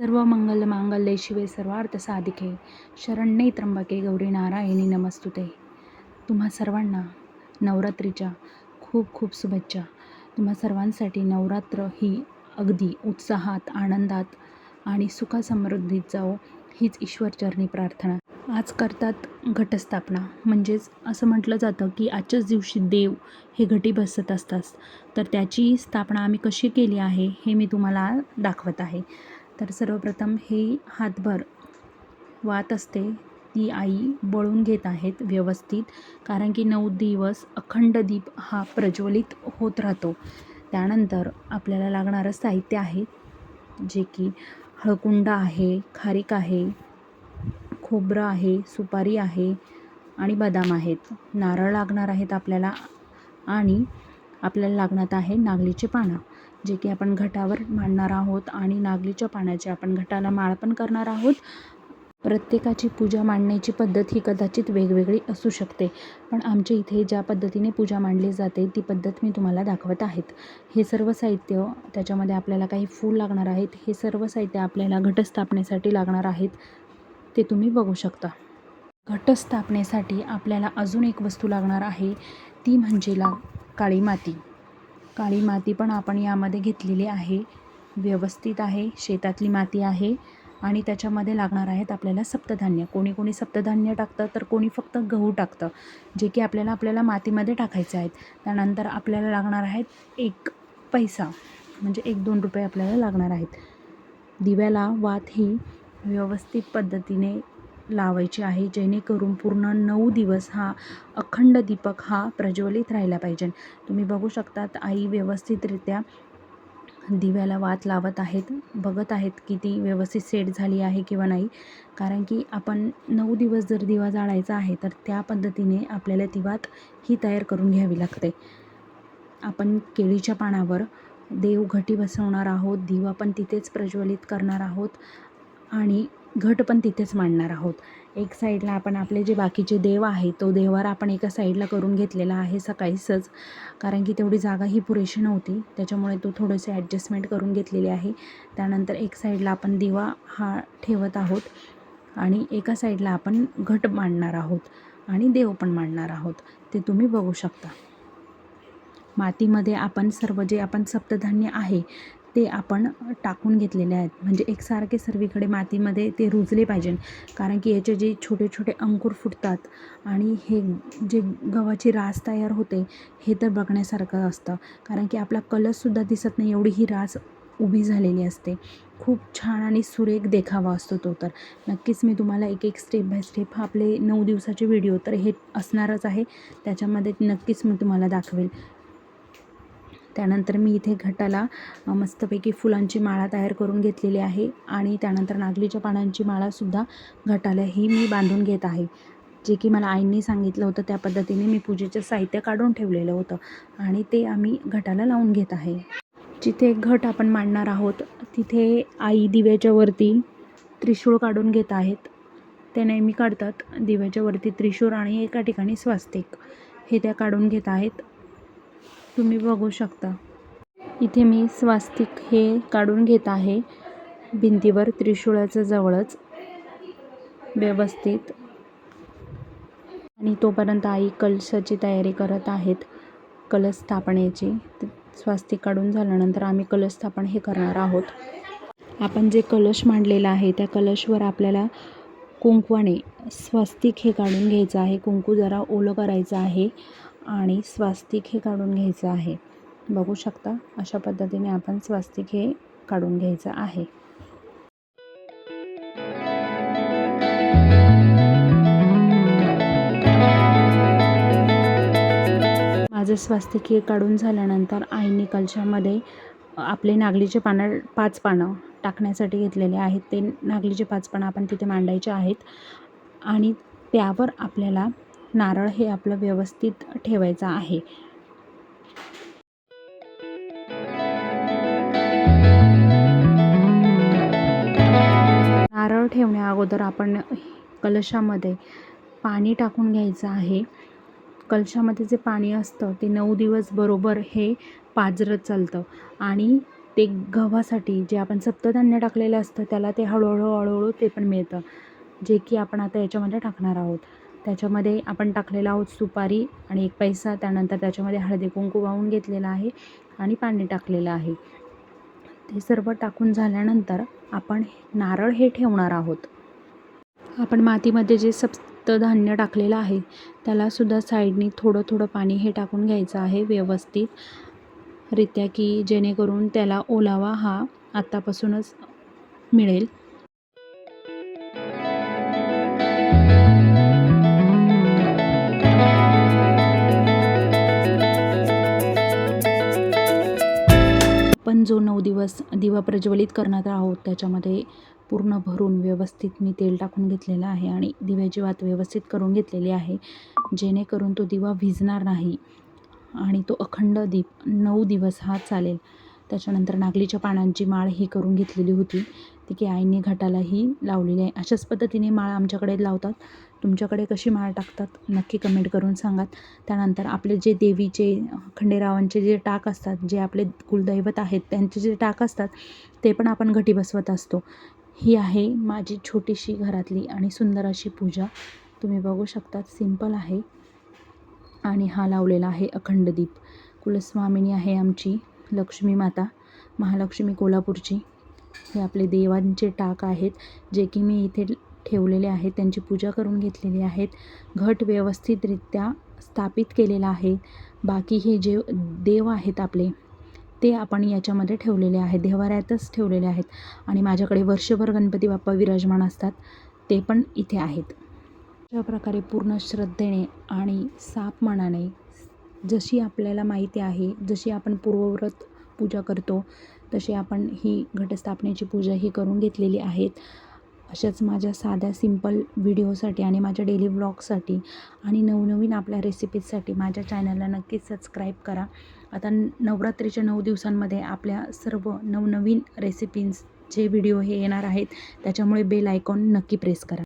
सर्व मंगल मांगल्ये शिवे सर्वार्थ साधिके. शरण्ये त्र्यंबके गौरी नारायणी नमस्तुते. तुम्हा सर्वांना नवरात्रीच्या खूप खूप शुभेच्छा. तुम्हा सर्वांसाठी नवरात्र ही अगदी उत्साहात आनंदात आणि सुखासमृद्धीत जाओ हीच ईश्वरचरणी प्रार्थना. आज करतात घटस्थापना. म्हणजेच असं म्हटलं जातं की आजच्याच दिवशी देव हे घटी बसत असतात. तर त्याची स्थापना आम्ही कशी केली आहे हे मी तुम्हाला दाखवत आहे. तर सर्वप्रथम हे हातभर वात असते. ती आई बळून घेत आहेत व्यवस्थित कारण की नऊ दिवस अखंड दीप हा प्रज्वलित होत राहतो. त्यानंतर आपल्याला लागणारं साहित्य आहे जे की हळकुंड आहे खारीक आहे खोबरं आहे सुपारी आहे आणि बदाम आहेत. नारळ लागणार आहेत आपल्याला आणि आपल्याला लागणार आहे नागलीचे पानं. जे की आपण घटावर मांडणार आहोत आणि नागलीच्या पाण्याचे आपण घटाला माळ पण करणार आहोत. प्रत्येकाची पूजा मांडण्याची पद्धत ही कदाचित वेगवेगळी असू शकते पण आमच्या इथे ज्या पद्धतीने पूजा मांडली जाते ती पद्धत मी तुम्हाला दाखवत आहेत. हे सर्व साहित्य त्याच्यामध्ये आपल्याला काही फूल लागणार आहेत हे सर्व साहित्य आपल्याला घटस्थापनेसाठी लागणार आहेत ते तुम्ही बघू शकता. घटस्थापनेसाठी आपल्याला अजून एक वस्तू लागणार आहे ती म्हणजे ला काळी माती. काळी माती पण आपण यामध्ये घेतलेली आहे. व्यवस्थित आहे. शेतातली माती आहे. आणि त्याच्यामध्ये लागणार आहेत आपल्याला सप्तधान्य. कोणी कोणी सप्तधान्य टाकतं तर कोणी फक्त गहू टाकतं जे की आपल्याला आपल्याला मातीमध्ये टाकायचे आहेत. त्यानंतर आपल्याला लागणार आहेत एक पैसा म्हणजे एक दोन रुपये आपल्याला लागणार आहेत. दिव्याला वात ही व्यवस्थित पद्धतीने लावायची आहे जेणेकरून पूर्ण नऊ दिवस हा अखंड दीपक हा प्रज्वलित राहिला पाहिजे. तुम्ही बघू शकतात आई व्यवस्थितरित्या दिव्याला वात लावत आहेत बघत आहेत की ती व्यवस्थित सेट झाली आहे किंवा नाही. कारण की आपण नऊ दिवस जर दिवा जाळायचा आहे तर त्या पद्धतीने आपल्याला ती वात ही तयार करून घ्यावी लागते. आपण केळीच्या पानावर देवघटी बसवणार आहोत दिवा पण तिथेच प्रज्वलित करणार आहोत आणि घट पण तिथेच मांडणार आहोत. एक साईडला आपण आपले जे बाकीचे देव आहे तो देवार आपण एका साईडला करून घेतलेला आहे सकाळीच कारण की तेवढी जागा ही पुरेशी नव्हती. त्याच्यामुळे तो थोडेसे ॲडजस्टमेंट करून घेतलेली आहे. त्यानंतर एक साईडला आपण दिवा हा ठेवत आहोत आणि एका साईडला आपण घट मांडणार आहोत आणि देव पण मांडणार आहोत. ते तुम्ही बघू शकता. मातीमध्ये आपण सर्व जे आपण सप्तधान्य आहे ते आपण टाकून घेतलेले आहेत. म्हणजे एकसारखे सर्वीकडे मातीमध्ये ते रुजले पाहिजे. कारण की याचे जे छोटे छोटे अंकुर फुटतात आणि हे जे गव्हाची रास तयार होते हे तर बघण्यासारखं असतं. कारण की आपला कलरसुद्धा दिसत नाही एवढी ही रास उभी झालेली असते. खूप छान आणि सुरेख देखावा असतो तो तर. नक्कीच मी तुम्हाला एक एक स्टेप बाय स्टेप हा आपले नऊ दिवसाचे व्हिडिओ तर हे असणारच आहे. त्याच्यामध्ये नक्कीच मी तुम्हाला दाखवेल. त्यानंतर मी इथे घटाला मस्तपैकी फुलांची माळा तयार करून घेतलेली आहे आणि त्यानंतर नागलीच्या पानांची माळासुद्धा घटाला ही मी बांधून घेत आहे. जे की मला आईंनी सांगितलं होतं त्या पद्धतीने मी पूजेचं साहित्य काढून ठेवलेलं होतं आणि ते आम्ही घटाला लावून घेत आहे. जिथे घट आपण मांडणार आहोत तिथे आई दिव्याच्या वरती त्रिशूळ काढून घेत आहेत. ते नेहमी काढतात दिव्याच्या वरती त्रिशूळ आणि एका ठिकाणी स्वास्तिक. हे त्या काढून घेत आहेत. तुम्ही बघू शकता. इथे मी स्वास्तिक हे काढून घेत आहे. भिंतीवर त्रिशूळाचं जवळच व्यवस्थित. आणि तोपर्यंत आई कलशाची तयारी करत आहेत. कलश स्थापनेची. स्वास्तिक काढून झाल्यानंतर आम्ही कलश स्थापन हे करणार आहोत. आपण जे कलश मांडलेला आहे त्या कलशवर आपल्याला कुंकवाने स्वास्तिक हे काढून घ्यायचं आहे. कुंकू जरा ओलं करायचं आहे आणि स्वास्तिक हे काढून घ्यायचं आहे. बघू शकता अशा पद्धतीने आपण स्वास्तिक हे काढून घ्यायचं आहे. माझं स्वास्तिक हे काढून झाल्यानंतर आईने कलशामध्ये आपले नागलीचे पानं पाच पानं टाकण्यासाठी घेतलेले आहेत. ते नागलीचे पाच पण आपण तिथे मांडायचे आहेत. आणि त्यावर आपल्याला नारळ हे आपलं व्यवस्थित ठेवायचं आहे. नारळ ठेवण्या अगोदर आपण कलशामध्ये पाणी टाकून घ्यायचं आहे. कलशामध्ये जे पाणी असतं ते नऊ दिवस बरोबर हे पाजरत चालतं. आणि ते गव्हासाठी जे आपण सप्तधान्य टाकलेलं असतं त्याला ते हळूहळू हळूहळू ते पण मिळतं. जे की आपण आता याच्यामध्ये टाकणार आहोत. त्याच्यामध्ये आपण टाकलेलं आहोत सुपारी आणि एक पैसा. त्यानंतर त्याच्यामध्ये हळदी कुंकू वाहून घेतलेला आहे आणि पाणी टाकलेलं आहे. ते सर्व टाकून झाल्यानंतर आपण नारळ हे ठेवणार आहोत. आपण मातीमध्ये जे सप्तधान्य टाकलेलं आहे त्यालासुद्धा साईडनी थोडं थोडं पाणी हे टाकून घ्यायचं आहे व्यवस्थित. रित्या की जेणेकरून त्याला ओलावा हा आत्तापासूनच मिळेल. आपण जो नऊ दिवस दिवा प्रज्वलित करणार आहोत त्याच्यामध्ये पूर्ण भरून व्यवस्थित मी तेल टाकून घेतलेलं आहे आणि दिव्याची वात व्यवस्थित करून घेतलेली आहे. जेणेकरून तो दिवा भिजणार नाही. आणि तो अखंड दीप नऊ दिवस हा चालेल. त्याच्यानंतर नागलीच्या पानांची माळ ही करून घेतलेली होती. ती की आईने घटालाही लावलेली आहे. अशाच पद्धतीने माळ आमच्याकडे लावतात. तुमच्याकडे कशी माळ टाकतात? नक्की कमेंट करून सांगात त्यानंतर आपले जे देवीचे खंडेरावांचे जे टाक असतात जे आपले कुलदैवत आहेत त्यांचे जे टाक असतात ते पण आपण घटी बसवत असतो. ही आहे माझी छोटीशी घरातली आणि सुंदर अशी पूजा. तुम्ही बघू शकतात सिंपल आहे. आणि हा लावलेला आहे अखंड दीप. कुलस्वामिनी आहे आमची लक्ष्मी माता महालक्ष्मी कोल्हापूरची. हे आपले देवांचे टाक आहेत जे की मी इथे ठेवलेले आहेत त्यांची पूजा करून घेतलेली आहेत. घट व्यवस्थितरित्या स्थापित केलेला आहे. बाकी हे जे देव आहेत आपले ते आपण याच्यामध्ये ठेवलेले आहेत देवाऱ्यातच ठेवलेले आहेत. आणि माझ्याकडे वर्षभर गणपती बाप्पा विराजमान असतात ते पण इथे आहेत. अशा प्रकारे पूर्ण श्रद्धेने आणि साप मनाने जशी आपल्याला माहिती आहे जशी आपण पूर्वव्रत पूजा करतो तशी आपण ही घटस्थापनेची पूजा ही करून घेतलेली आहेत. अशाच माझ्या साध्या सिंपल व्हिडिओसाठी आणि माझ्या डेली ब्लॉगसाठी आणि नवनवीन आपल्या रेसिपीजसाठी माझ्या चॅनलला नक्कीच सबस्क्राईब करा. आता नवरात्रीच्या नऊ दिवसांमध्ये आपल्या सर्व नवनवीन रेसिपींचे व्हिडिओ हे येणार आहेत. त्याच्यामुळे बेल आयकॉन नक्की प्रेस करा.